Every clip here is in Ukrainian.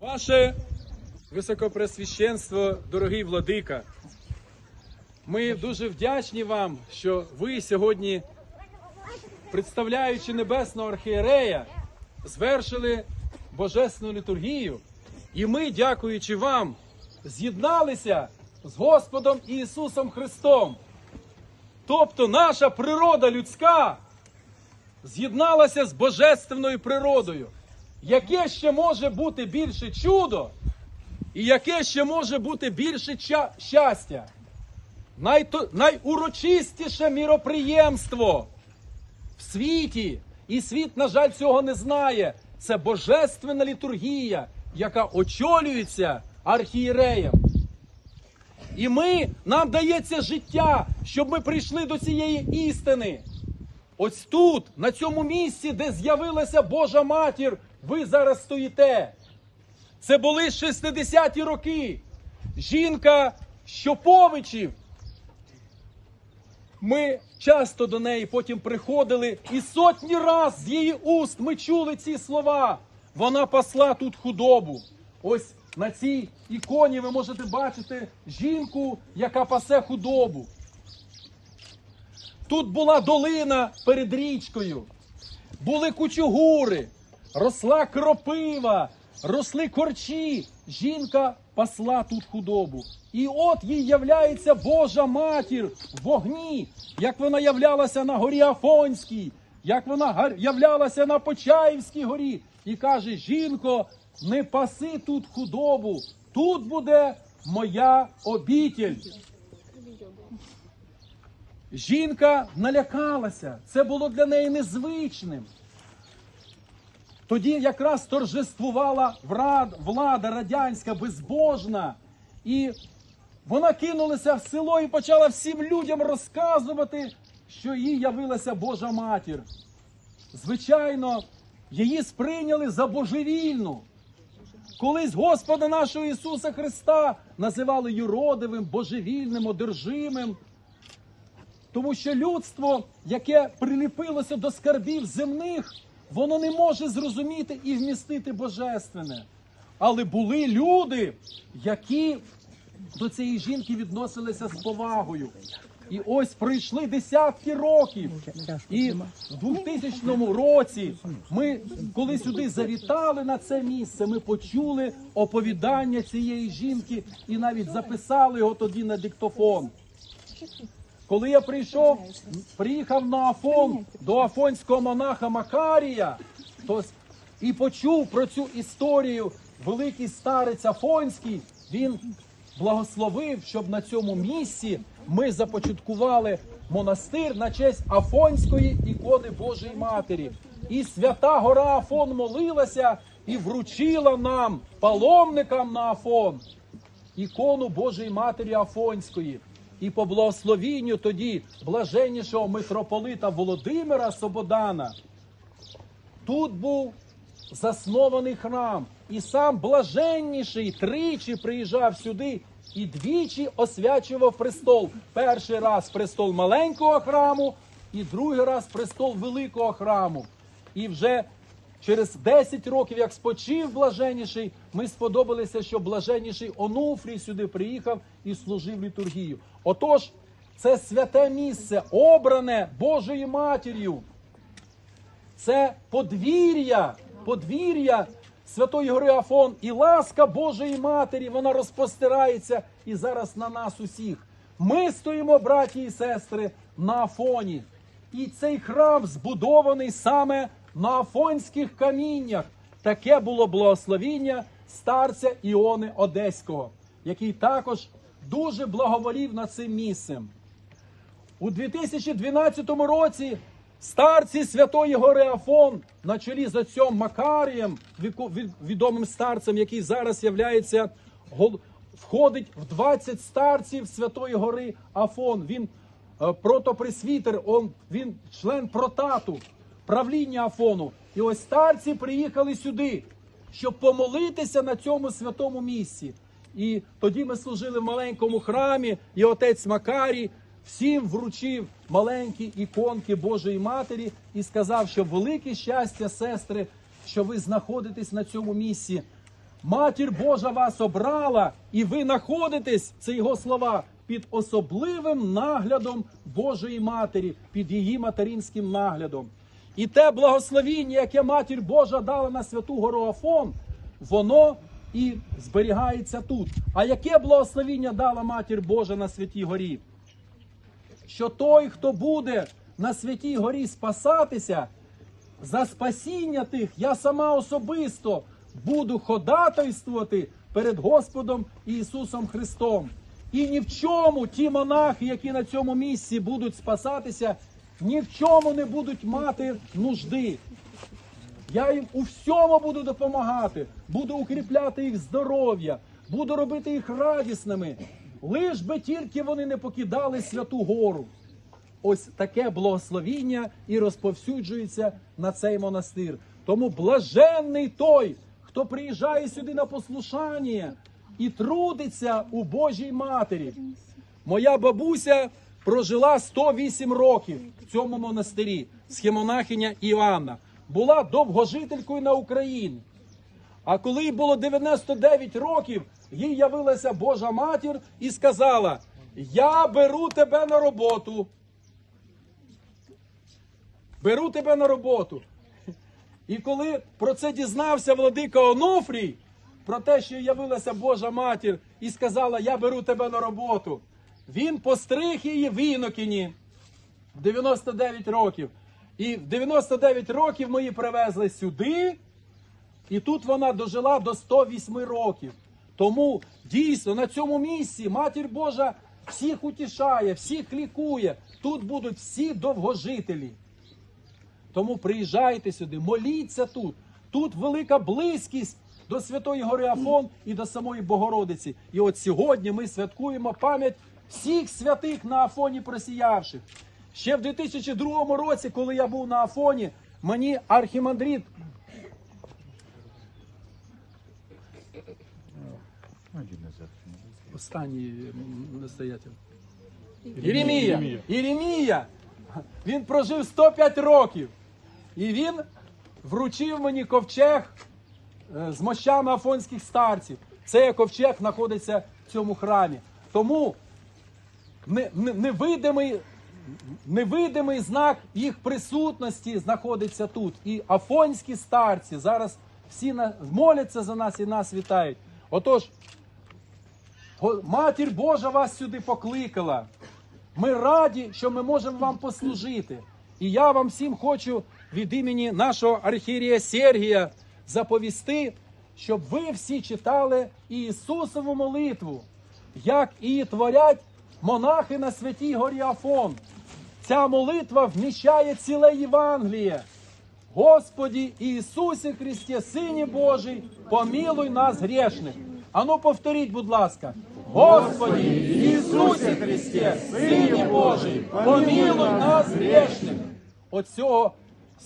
Ваше високопресвященство, дорогий владика, ми дуже вдячні вам, що ви сьогодні, представляючи небесного архієрея, звершили божественну літургію, і ми, дякуючи вам, з'єдналися з Господом Ісусом Христом. Тобто наша природа людська з'єдналася з божественною природою. Яке ще може бути більше чудо, і яке ще може бути більше ча- щастя? Найто- найурочистіше міроприємство в світі, і світ, на жаль, цього не знає. Це божественна літургія, яка очолюється архієреєм. І ми, нам дається життя, щоб ми прийшли до цієї істини. Ось тут, на цьому місці, де з'явилася Божа матір, ви зараз стоїте. Це були 60-ті роки. Жінка Щоповичів. Ми часто до неї потім приходили, і сотні раз з її уст ми чули ці слова. Вона пасла тут худобу. Ось на цій іконі ви можете бачити жінку, яка пасе худобу. Тут була долина перед річкою, були кучугури, росла кропива, росли корчі. Жінка пасла тут худобу. І от їй являється Божа матір в вогні, як вона являлася на горі Афонській, як вона являлася на Почаївській горі, і каже: Жінко, не паси тут худобу, тут буде моя обітель. Жінка налякалася, це було для неї незвичним. Тоді якраз торжествувала влада радянська, безбожна, і вона кинулася в село і почала всім людям розказувати, що їй явилася Божа матір. Звичайно, її сприйняли за божевільну. Колись Господа нашого Ісуса Христа називали юродивим, божевільним, одержимим. Тому що людство, яке приліпилося до скарбів земних, воно не може зрозуміти і вмістити божественне. Але були люди, які до цієї жінки відносилися з повагою. І ось пройшли десятки років. І в 2000 році ми, коли сюди завітали на це місце, ми почули оповідання цієї жінки і навіть записали його тоді на диктофон. Коли я прийшов, приїхав на Афон до афонського монаха Макарія, то і почув про цю історію, великий старець Афонський, він благословив, щоб на цьому місці ми започаткували монастир на честь Афонської ікони Божої Матері. І свята гора Афон молилася і вручила нам, паломникам на Афон, ікону Божої Матері Афонської. І по благословінню тоді блаженнішого митрополита Володимира Сободана тут був заснований храм. І сам блаженніший тричі приїжджав сюди і двічі освячував престол. Перший раз престол маленького храму, і другий раз престол великого храму. І вже через 10 років, як спочив блаженніший, ми сподобалися, що блаженніший Онуфрій сюди приїхав і служив літургію. Отож, це святе місце, обране Божою матір'ю. Це подвір'я, подвір'я Святої Гори Афон і ласка Божої Матері, вона розпостирається і зараз на нас усіх. Ми стоїмо, браті і сестри, на Афоні. І цей храм збудований саме на афонських каміннях. Таке було благословіння старця Іони Одеського, який також дуже благоволів над цим місцем. У 2012 році старці Святої Гори Афон на чолі з отцем Макарієм, відомим старцем, який зараз являється, входить в 20 старців Святої Гори Афон. Він е, протопресвітер, він член протату, правління Афону. І ось старці приїхали сюди, щоб помолитися на цьому святому місці. І тоді ми служили в маленькому храмі, і отець Макарій всім вручив маленькі іконки Божої Матері і сказав, що велике щастя, сестри, що ви знаходитесь на цьому місці. Матір Божа вас обрала, і ви знаходитесь, це його слова, під особливим наглядом Божої Матері, під її материнським наглядом. І те благословіння, яке Матір Божа дала на святу гору Афон, воно і зберігається тут. А яке благословіння дала Матір Божа на святій горі? Що той, хто буде на святій горі спасатися, за спасіння тих я сама особисто буду ходатайствувати перед Господом Ісусом Христом. І ні в чому ті монахи, які на цьому місці будуть спасатися, ні в чому не будуть мати нужди. Я їм у всьому буду допомагати, буду укріпляти їх здоров'я, буду робити їх радісними. Лиш би тільки вони не покидали святу гору. Ось таке благословіння і розповсюджується на цей монастир. Тому блаженний той, хто приїжджає сюди на послушання і трудиться у Божій матері. Моя бабуся прожила 108 років в цьому монастирі, схемонахиня Іоанна. Була довгожителькою на Україні. А коли їй було 99 років, їй явилася Божа матір і сказала: Я беру тебе на роботу. Беру тебе на роботу. І коли про це дізнався владика Онуфрій, про те, що явилася Божа матір, і сказала: Я беру тебе на роботу, він постриг її в Інокіні в 99 років. І в 99 років ми її привезли сюди, і тут вона дожила до 108 років. Тому дійсно на цьому місці Матір Божа всіх утішає, всіх лікує. Тут будуть всі довгожителі. Тому приїжджайте сюди, моліться тут. Тут велика близькість до Святої Гори Афон і до самої Богородиці. І от сьогодні ми святкуємо пам'ять всіх святих на Афоні просіявших. Ще в 2002 році, коли я був на Афоні, мені архімандрит останній настоятель. Єремія. Єремія. Він прожив 105 років. І він вручив мені ковчег е, з мощами афонських старців. Цей ковчег знаходиться в цьому храмі. Тому невидимий, невидимий знак їх присутності знаходиться тут. І афонські старці зараз всі моляться за нас і нас вітають. Отож, Матір Божа вас сюди покликала. Ми раді, що ми можемо вам послужити. І я вам всім хочу від імені нашого архієрія Сергія заповісти, щоб ви всі читали Ісусову молитву, як її творять монахи на святій горі Афон. Ця молитва вміщає ціле Євангеліє. Господі Ісусі Христе, Сині Божий, помілуй нас грешних. Ану повторіть, будь ласка. Господі Ісусі Христе, Сині Божий, помілуй нас грешних. От цього,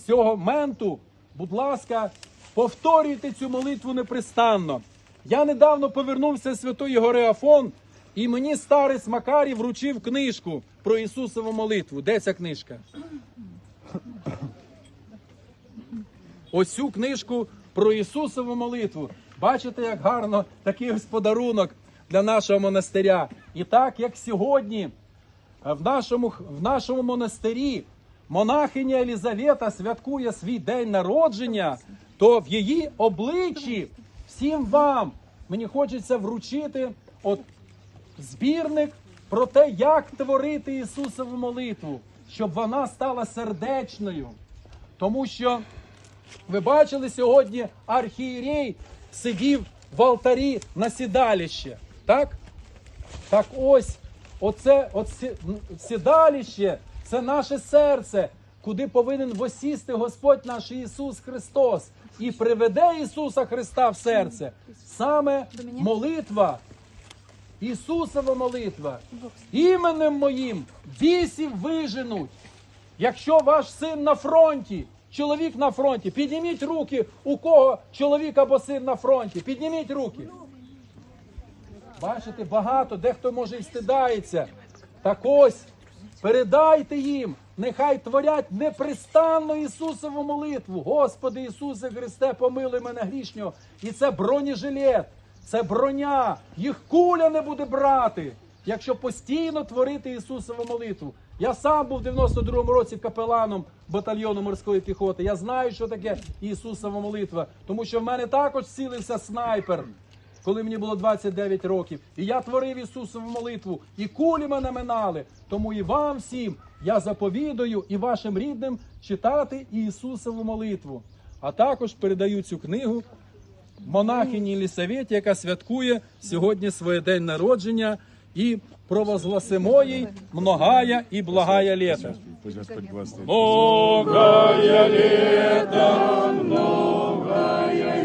цього моменту, будь ласка, повторюйте цю молитву непрестанно. Я недавно повернувся з Святої Гори Афон, і мені старець Макарій вручив книжку про Ісусову молитву. Де ця книжка? ось цю книжку про Ісусову молитву. Бачите, як гарно такий ось подарунок для нашого монастиря. І так як сьогодні в нашому, в нашому монастирі монахиня Елізавета святкує свій день народження, то в її обличчі всім вам мені хочеться вручити от збірник про те, як творити Ісусову молитву, щоб вона стала сердечною. Тому що ви бачили сьогодні архієрей сидів в алтарі на сідаліще. Так? Так ось, оце от сі- сідаліще це наше серце, куди повинен восісти Господь наш Ісус Христос і приведе Ісуса Христа в серце. Саме молитва, Ісусова молитва. Іменем моїм бісів виженуть. Якщо ваш син на фронті, чоловік на фронті, підніміть руки, у кого чоловік або син на фронті. Підніміть руки. Бачите, багато, дехто може і стидається. Так ось, передайте їм, нехай творять непристанно Ісусову молитву. Господи Ісусе Христе, помилуй мене грішнього. І це бронежилет, це броня, їх куля не буде брати. Якщо постійно творити Ісусову молитву. Я сам був в 92-му році капеланом батальйону морської піхоти. Я знаю, що таке Ісусова молитва, тому що в мене також цілився снайпер коли мені було 29 років. І я творив Ісусову молитву, і кулі мене минали. Тому і вам всім я заповідую і вашим рідним читати Ісусову молитву. А також передаю цю книгу монахині Лісаветі, яка святкує сьогодні своє день народження. І провозгласимо їй многая і благая літа. Многая літа, многая